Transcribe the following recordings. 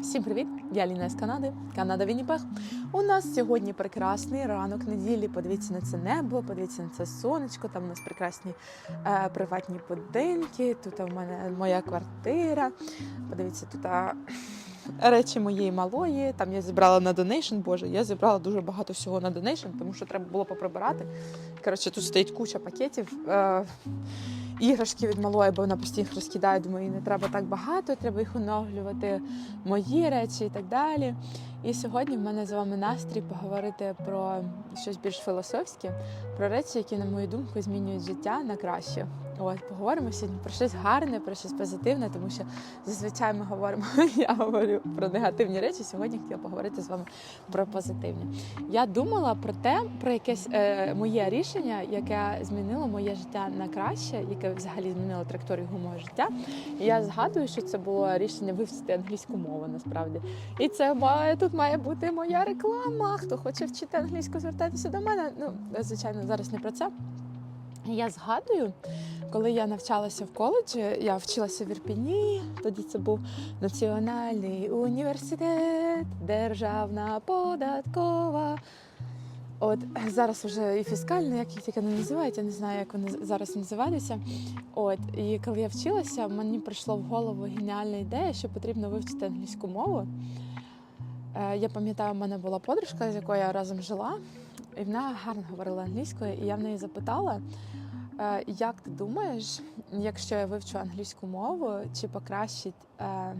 Всім привіт! Я Ліна з Канади, Канада Вінніпех. У нас сьогодні прекрасний ранок неділі. Подивіться на це небо, подивіться на це сонечко. Там у нас прекрасні е, приватні будинки. Тут у мене моя квартира. Подивіться, тут речі моєї малої. Там я зібрала на донейшн. Боже, я зібрала дуже багато всього на донейшн, тому що треба було поприбирати. Коротше, тут стоїть куча пакетів. Е, іграшки від малої, бо вона постійно їх розкидає. Думаю, не треба так багато, треба їх оновлювати, мої речі і так далі. І сьогодні в мене з вами настрій поговорити про щось більш філософське, про речі, які, на мою думку, змінюють життя на краще. От поговоримо сьогодні про щось гарне, про щось позитивне, тому що зазвичай ми говоримо, я говорю про негативні речі. Сьогодні хотіла поговорити з вами про позитивні. Я думала про те, про якесь е, моє рішення, яке змінило моє життя на краще, яке взагалі змінило траєкторію мого життя. І я згадую, що це було рішення вивчити англійську мову насправді. І це має тут має бути моя реклама. Хто хоче вчити англійську, звертайтеся до мене. Ну, звичайно, зараз не про це. Я згадую, коли я навчалася в коледжі, я вчилася в Ірпіні. Тоді це був Національний університет, державна податкова. От зараз вже і фіскальний, як їх тільки не називають, я не знаю, як вони зараз називаються. От і коли я вчилася, мені прийшло в голову геніальна ідея, що потрібно вивчити англійську мову. Е, Я пам'ятаю, у мене була подружка, з якою я разом жила, і вона гарно говорила англійською, і я в неї запитала, е, як ти думаєш, якщо я вивчу англійську мову, чи покращить е,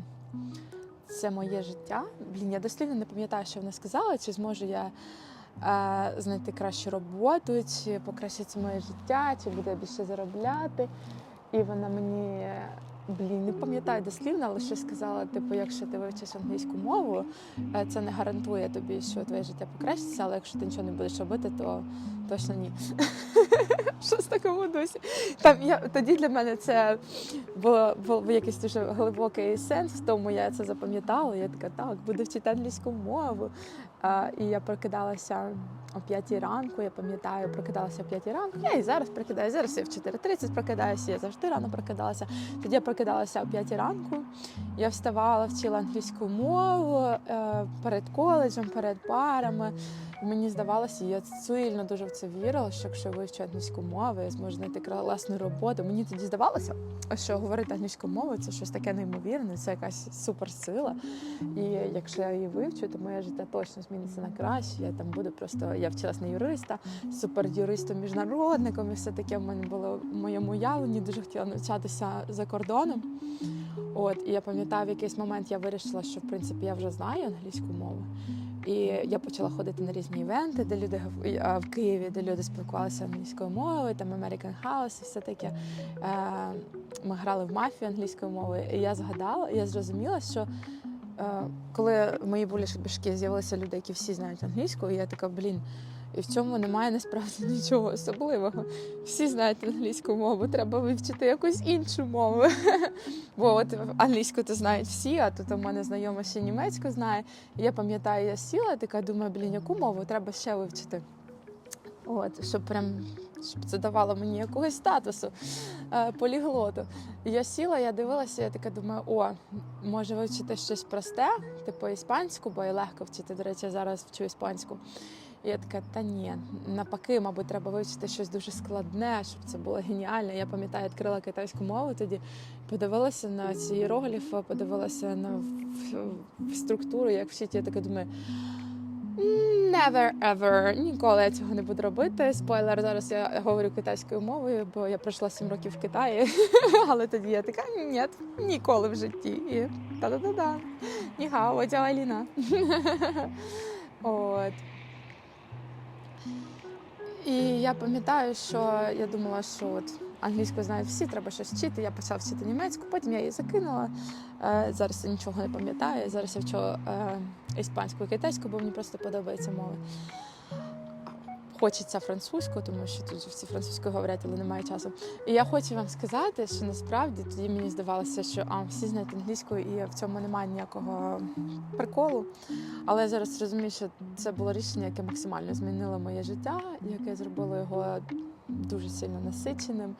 це моє життя? Блін, я дослівно не пам'ятаю, що вона сказала, чи зможу я е, знайти кращу роботу, чи покращиться моє життя, чи буду я більше заробляти. І вона мені блін, не пам'ятаю дослівно, але щось сказала: типу, якщо ти вивчиш англійську мову, е, це не гарантує тобі, що твоє життя покращиться, але якщо ти нічого не будеш робити, то точно ні. Щось такому дусі. Там я тоді для мене це було, був якийсь дуже глибокий сенс в тому, я це запам'ятала. Я така, так, буду вчити англійську мову. А, і я прокидалася о 5 ранку, я пам'ятаю, прокидалася о 5 ранку. Я і зараз прокидаюся, зараз я в 4.30 прокидаюся, я завжди рано прокидалася. Тоді я прокидалася о 5 ранку. Я вставала, вчила англійську мову е, перед коледжем, перед парами. Мені здавалося, я сильно дуже в це вірила, що якщо я вивчу англійську мову, я зможу знайти класну роботу. Мені тоді здавалося, що говорити англійською мовою це щось таке неймовірне, це якась суперсила. І якщо я її вивчу, то моє життя точно зміниться на краще. Я там буду просто я вчилась на юриста, суперюристом, міжнародником, і все таке в мене було в моєму уявленні. Дуже хотіла навчатися за кордоном. От і я пам'ятаю, в якийсь момент я вирішила, що в принципі я вже знаю англійську мову. І я почала ходити на різні івенти, де люди в Києві, де люди спілкувалися англійською мовою, там American House і все таке. Е, Ми грали в мафію англійською мовою. І я згадала, я зрозуміла, що е, коли в моїй башки з'явилися люди, які всі знають англійську, і я така, блін. І в цьому немає насправді нічого особливого. Всі знають англійську мову, треба вивчити якусь іншу мову. Бо от англійську то знають всі, а тут у мене знайома ще німецьку знає. Я пам'ятаю, я сіла, така думаю, блін, яку мову треба ще вивчити. От, щоб прям щоб це давало мені якогось статусу е, поліглоту. Я сіла, я дивилася, я така думаю, о, може вивчити щось просте, типу іспанську, бо і легко вчити. До речі, я зараз вчу іспанську. І я така, та ні, навпаки, мабуть, треба вивчити щось дуже складне, щоб це було геніально. Я пам'ятаю, відкрила китайську мову тоді, подивилася на ці іерогліфи, подивилася на структуру, як вчить. Я така думаю. Never ever. Ніколи я цього не буду робити. Спойлер, зараз я говорю китайською мовою, бо я пройшла 7 років в Китаї. Але тоді я така, ні, ніколи в житті. І та-да-да-да. Нігао, Аліна. От. І я пам'ятаю, що я думала, що от англійську знають всі, треба щось вчити. Я почала вчити німецьку, потім я її закинула. Е, Зараз я нічого не пам'ятаю. Зараз я вчу е, іспанську і китайську, бо мені просто подобаються мови. Хочеться французьку, тому що тут всі французькою говорять, але немає часу. І я хочу вам сказати, що насправді тоді мені здавалося, що а, всі знають англійську, і в цьому немає ніякого приколу. Але я зараз розумію, що це було рішення, яке максимально змінило моє життя, яке зробило його дуже сильно насиченим.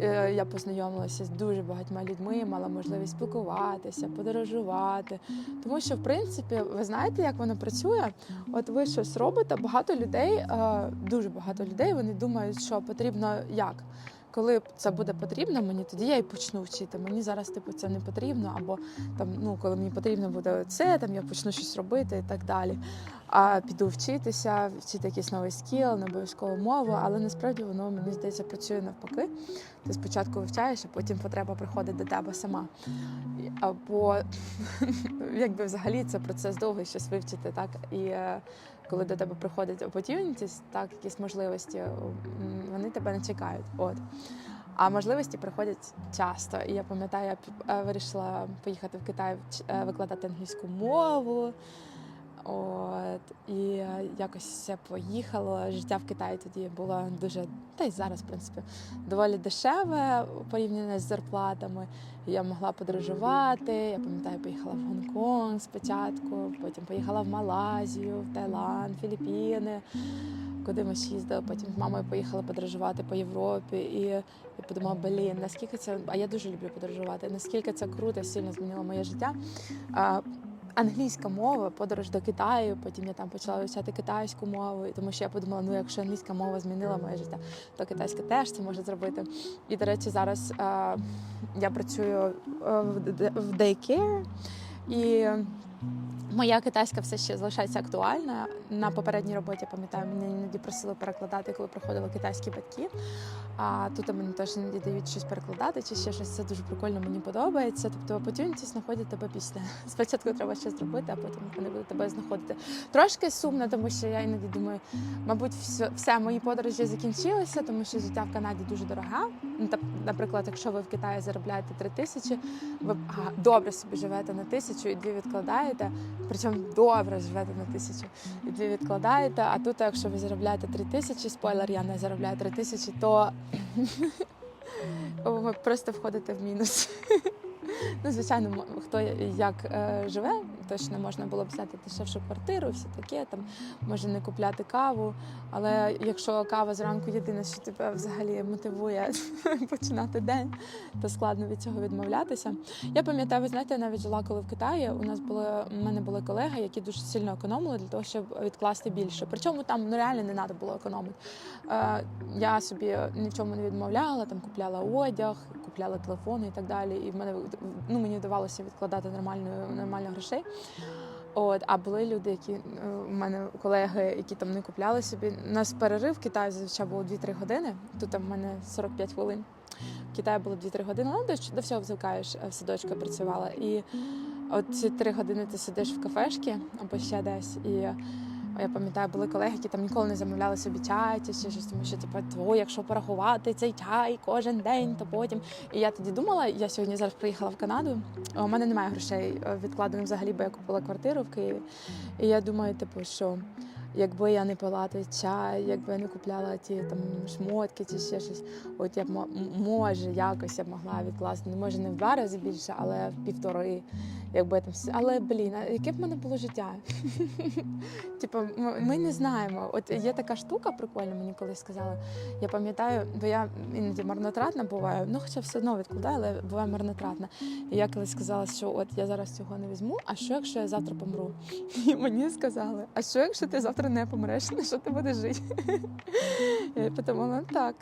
Е, Я познайомилася з дуже багатьма людьми, мала можливість спілкуватися, подорожувати. Тому що, в принципі, ви знаєте, як воно працює? От ви щось робите, багато людей, е, дуже багато людей, вони думають, що потрібно як. Коли це буде потрібно мені, тоді я і почну вчити. Мені зараз типу це не потрібно, або там, ну коли мені потрібно буде це, там я почну щось робити і так далі. А піду вчитися, вчити якийсь новий скіл, не обов'язково мову, але насправді воно мені здається працює навпаки. Ти спочатку вивчаєш, а потім потреба приходить до тебе сама. Або якби взагалі це процес довгий щось вивчити, так і. Коли до тебе приходить opportunities, так, якісь можливості, вони тебе не чекають. От. А можливості приходять часто. І я пам'ятаю, я е, вирішила поїхати в Китай е, викладати англійську мову. От, і е, якось все поїхало. Життя в Китаї тоді було дуже, та й зараз, в принципі, доволі дешеве порівняно з зарплатами. Я могла подорожувати. Я пам'ятаю, поїхала в Гонконг спочатку, потім поїхала в Малайзію, в Таїланд, Філіппіни, куди ми ж їздили. Потім з мамою поїхала подорожувати по Європі. І я подумала, блін, наскільки це. А я дуже люблю подорожувати, наскільки це круто, сильно змінило моє життя. Англійська мова, подорож до Китаю. Потім я там почала вивчати китайську мову, тому що я подумала, ну якщо англійська мова змінила моє життя, то китайська теж це може зробити. І до речі, зараз е, я працюю е, в daycare, і моя китайська все ще залишається актуальна. На попередній роботі пам'ятаю, мене іноді просили перекладати, коли приходили китайські батьки. А тут мені теж іноді дають щось перекладати, чи ще щось. Це дуже прикольно, мені подобається. Тобто opportunities знаходять тебе після. Спочатку треба щось зробити, а потім вони будуть тебе знаходити. Трошки сумно, тому що я іноді думаю, мабуть, все, все мої подорожі закінчилися, тому що життя в Канаді дуже дорога. Ну, Наприклад, якщо ви в Китаї заробляєте 3 тисячі, ви добре собі живете на тисячу і дві відкладаєте. Причому добре живете на тисячу і дві відкладаєте. А тут, якщо ви заробляєте три тисячі, спойлер, я не заробляю три тисячі, то ви просто входите в мінус. Ну, звичайно, хто як е, живе, точно можна було б взяти дешевшу квартиру, все таке, там може не купляти каву. Але якщо кава зранку єдине, що тебе взагалі мотивує починати день, то складно від цього відмовлятися. Я пам'ятаю, ви знаєте, навіть жила коли в Китаї. У нас були у мене були колеги, які дуже сильно економили для того, щоб відкласти більше. Причому там ну реально не треба було економити. Е, я собі нічому не відмовляла, там купляла одяг, купляла телефони і так далі. І в мене ну мені вдавалося відкладати нормально, нормально грошей. От, а були люди, які е, у мене колеги, які там не купляли собі. У нас перерив в Китаї зазвичай було 2-3 години. Тут там в мене 45 хвилин. В Китаї було 2-3 години. Ну, до, до всього звикаєш, е, в садочку працювала. І от ці 3 години ти сидиш в кафешці або ще десь. І я пам'ятаю, були колеги, які там ніколи не замовляли собі чай чи щось, тому що типу, то, якщо порахувати цей чай кожен день, то потім. І я тоді думала, я сьогодні зараз приїхала в Канаду. У мене немає грошей е, відкладених взагалі, бо я купила квартиру в Києві. І я думаю, типу, що якби я не пила той чай, якби я не купляла ті там шмотки чи ще щось, от я б може якось я б могла відкласти. Не може не в два рази більше, але в півтори. Якби там всі- але блін, яке б в мене було життя? Типу, ми, не знаємо. От є така штука прикольна, мені колись сказали. Я пам'ятаю, бо я іноді марнотратна буваю, ну хоча все одно відкладаю, але буваю марнотратна. І я колись сказала, що от я зараз цього не візьму, а що якщо я завтра помру? І мені сказали, а що якщо ти завтра не помреш, на що ти будеш жити? Я подумала, ну так,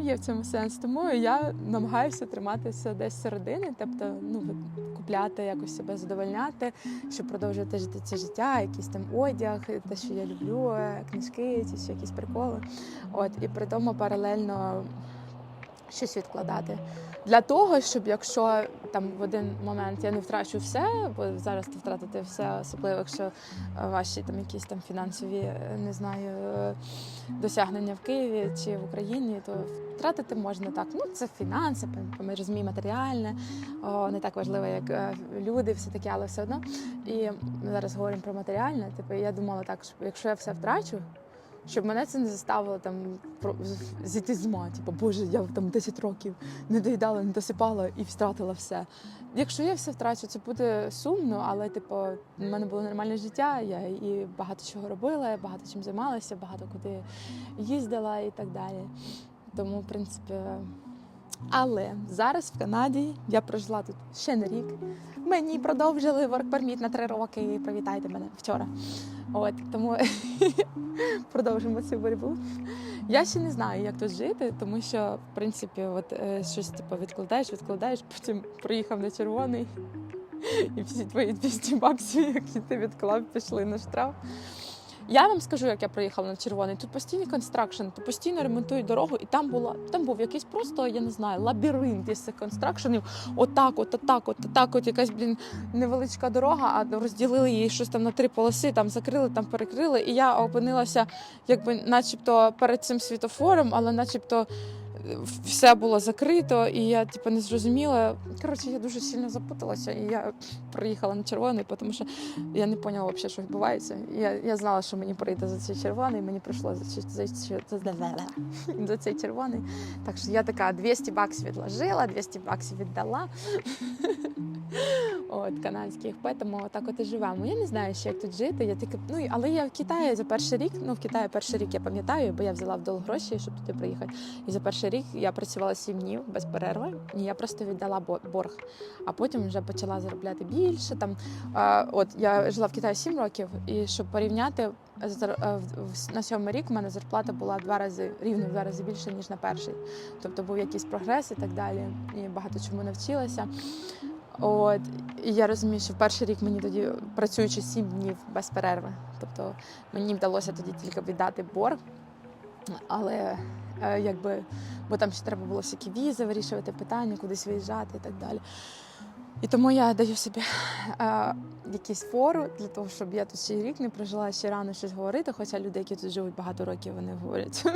є в цьому сенс. Тому я намагаюся триматися десь середини, тобто ну, купляти, якось себе задовольняти, щоб продовжувати жити це життя, якийсь там одяг, те, що я люблю, е, книжки, ці якісь приколи. От, і при тому паралельно щось відкладати. Для того, щоб якщо там в один момент я не втрачу все, бо зараз ти втратити все, особливо якщо е, ваші там якісь там фінансові, е, не знаю, е, досягнення в Києві чи в Україні, то втратити можна так. Ну це фінанси, ми розуміємо матеріальне, о, не так важливо, як люди, все таке, але все одно. І ми зараз говоримо про матеріальне. Типу, я думала так, що якщо я все втрачу. Щоб мене це не заставило там зійти з ума. Типу, боже, я там 10 років не доїдала, не досипала і втратила все. Якщо я все втрачу, це буде сумно, але типу, в мене було нормальне життя. Я і багато чого робила, багато чим займалася, багато куди їздила і так далі. Тому, в принципі, але зараз в Канаді я прожила тут ще не рік. Мені продовжили work permit на три роки. Привітайте мене вчора. От тому продовжимо цю боротьбу. Я ще не знаю, як тут жити, тому що в принципі, от е, щось типу відкладаєш, відкладаєш, потім приїхав на червоний, і всі твої 200 баксів, які ти відклав, пішли на штраф. Я вам скажу, як я проїхала на червоний. Тут постійний констракшн, тут постійно ремонтують дорогу, і там була там був якийсь просто, я не знаю, лабіринт із цих констракшенів. Отак, от, отак, от, отак, от якась блін невеличка дорога, а розділили її щось там на три полоси, там закрили, там перекрили. І я опинилася, якби, начебто, перед цим світофором, але начебто. Все було закрито, і я типу, не зрозуміла. Коротше, я дуже сильно запуталася, і я приїхала на червоний, тому що я не поняла взагалі, що відбувається. Я, я знала, що мені прийде за цей червоний, мені прийшло за, цей- за цей червоний. Так що я така 200 баксів відложила, 200 баксів віддала. От, канадських, тому отак от і живемо. Я не знаю, ще як тут жити. Я тільки, ну, але я в Китаї за перший рік, ну в Китаї перший рік я пам'ятаю, бо я взяла в долг гроші, щоб туди приїхати. І за перший рік я працювала 7 днів без перерви, і я просто віддала борг. А потім вже почала заробляти більше. Там, е, от я жила в Китаї 7 років, і щоб порівняти, е, на сьомий рік в мене зарплата була два рази рівно в два рази більше, ніж на перший. Тобто був якийсь прогрес і так далі. І багато чому навчилася. От і я розумію, що в перший рік мені тоді працюючи 7 днів без перерви. Тобто мені вдалося тоді тільки віддати борг, але е, якби, бо там ще треба було всякі візи, вирішувати питання, кудись виїжджати і так далі. І тому я даю собі е, якийсь фору для того, щоб я тут ще рік не прожила, ще рано щось говорити. Хоча люди, які тут живуть багато років, вони говорять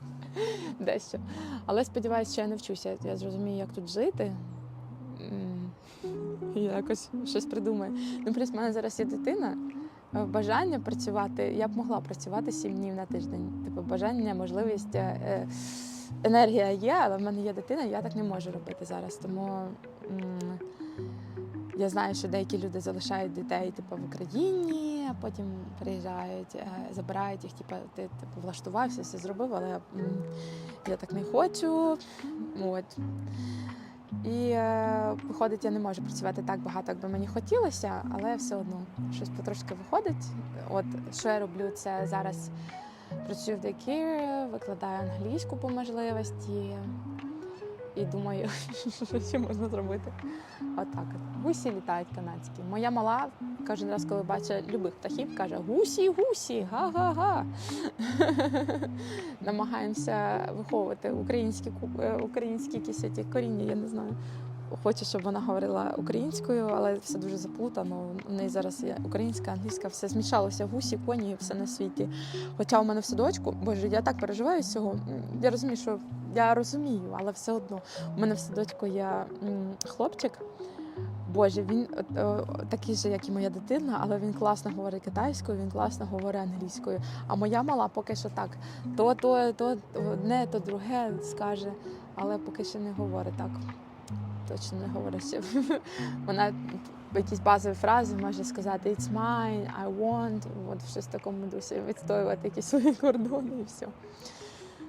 дещо. Але сподіваюся, що я навчуся. Я зрозумію, як тут жити. І якось щось придумаю. Ну, плюс в мене зараз є дитина. е, Бажання працювати, я б могла працювати сім днів на тиждень. Типу, бажання, можливість, е, е, енергія є, але в мене є дитина, я так не можу робити зараз. Тому я знаю, що деякі люди залишають дітей типу, в Україні, а потім приїжджають, забирають їх, типу, ти типу, влаштувався, все зробив, але я так не хочу. От. І е, виходить, я не можу працювати так багато, як би мені хотілося, але все одно щось потрошки виходить. От що я роблю, це зараз працюю в декірі, викладаю англійську по можливості. І думаю, що ще можна зробити. Отак. от. Гусі літають канадські. Моя мала кожен раз, коли бачить любих птахів, каже: гусі, гусі, га-га-га. Намагаємося виховувати українські е, українські якісь коріння, я не знаю. Хочу, щоб вона говорила українською, але все дуже заплутано. У неї зараз є українська, англійська, все змішалося гусі, коні, все на світі. Хоча у мене в садочку, боже, я так переживаю з цього. Я розумію, що я розумію, але все одно у мене в садочку є хлопчик. Боже, він такий же, як і моя дитина, але він класно говорить китайською, він класно говорить англійською. А моя мала поки що так. То, то, то одне, то друге скаже, але поки що не говорить так. Точно не говорить. Вона якісь базові фрази може сказати It's mine, I want, от щось в такому дусі, відстоювати якісь свої кордони і все.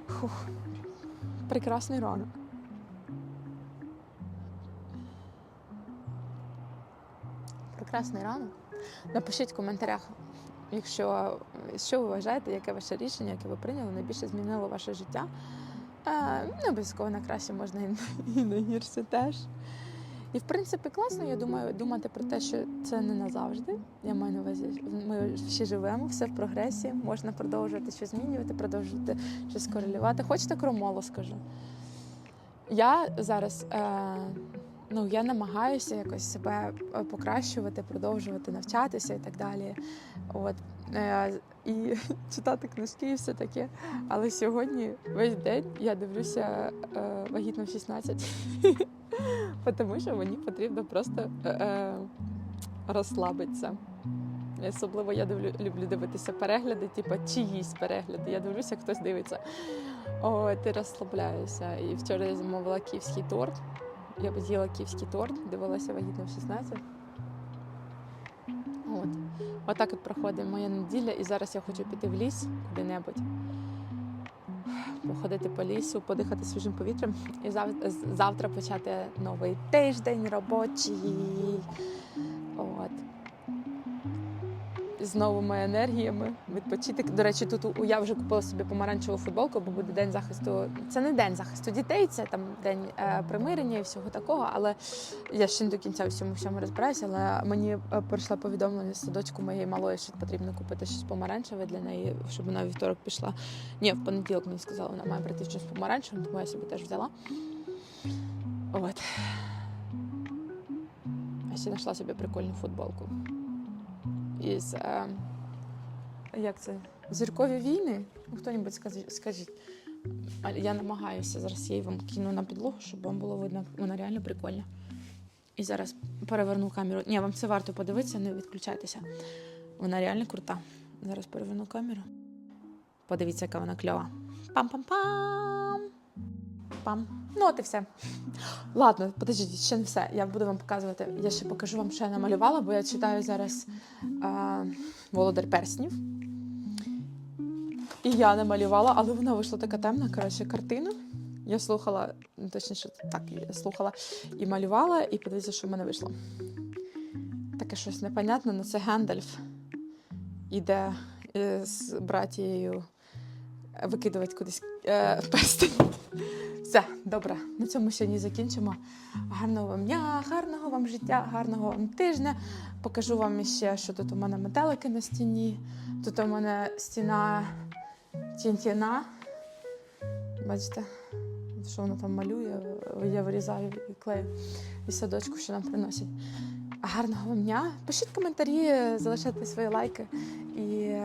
Фух. Прекрасний ранок. Прекрасний ранок. Напишіть в коментарях, якщо що ви вважаєте, яке ваше рішення, яке ви прийняли, найбільше змінило ваше життя. Е, не обов'язково на краще можна і, на- і на гірше теж. І в принципі класно, я думаю, думати про те, що це не назавжди. Я маю на увазі, ми ще живемо, все в прогресі, можна продовжувати щось змінювати, продовжувати щось корелювати. Хочете кромоло скажу. Я зараз е, ну, я намагаюся якось себе е, покращувати, продовжувати навчатися і так далі. От, е, і читати книжки і все таке. Але сьогодні весь день я дивлюся е, вагітно в 16. Тому що мені потрібно просто розслабитися. Особливо я дивлю, люблю дивитися перегляди, типу чиїсь перегляди. Я дивлюся, хтось дивиться. От, і розслабляюся. І вчора я замовила київський торт. Я б з'їла київський торт, дивилася вагітно в 16. От. Отак от проходить моя неділя, і зараз я хочу піти в ліс куди-небудь. походити по лісу, подихати свіжим повітрям і завтра почати новий тиждень робочий. З новими енергіями відпочити. До речі, тут я вже купила собі помаранчеву футболку, бо буде день захисту. Це не день захисту дітей, це там день е, примирення і всього такого. Але я ще не до кінця всьому всьому розбираюся. Але мені е, прийшло повідомлення з садочку моєї малої, що потрібно купити щось помаранчеве для неї, щоб вона вівторок пішла. Ні, в понеділок мені сказала, вона має прийти щось помаранчеве, тому я собі теж взяла. От. Я ще знайшла собі прикольну футболку. Із. Е, як це? Зіркові війни? Ну, Хто-небудь скажіть. Я намагаюся зараз її вам кину на підлогу, щоб вам було видно. Вона реально прикольна. І зараз переверну камеру. Ні, вам це варто подивитися, не відключайтеся. Вона реально крута. Зараз переверну камеру. Подивіться, яка вона кльова. Пам-пам-пам. Пам. Ну, от і все. Ладно, подождіть, ще не все. Я буду вам показувати. Я ще покажу вам, що я намалювала, бо я читаю зараз а, Володар перснів. І я намалювала, але вона вийшла така темна, коротше, картина. Я слухала, ну, точніше, так, я слухала і малювала, і подивіться, що в мене вийшло. Таке щось непонятне, але це Гендальф іде е, з братією викидувати кудись е, пестень. Все, добре, на цьому сьогодні закінчимо. Гарного вам дня, гарного вам життя, гарного вам тижня. Покажу вам ще, що тут у мене метелики на стіні. Тут у мене стіна тінтіна. Бачите, що воно там малює, я вирізаю і клею і садочку, що нам приносять. Гарного вам дня. Пишіть коментарі, залишайте свої лайки. І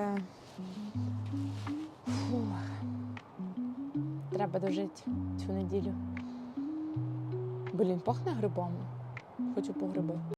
треба дожити цю неділю. Блін, пахне грибами. Хочу по гриби.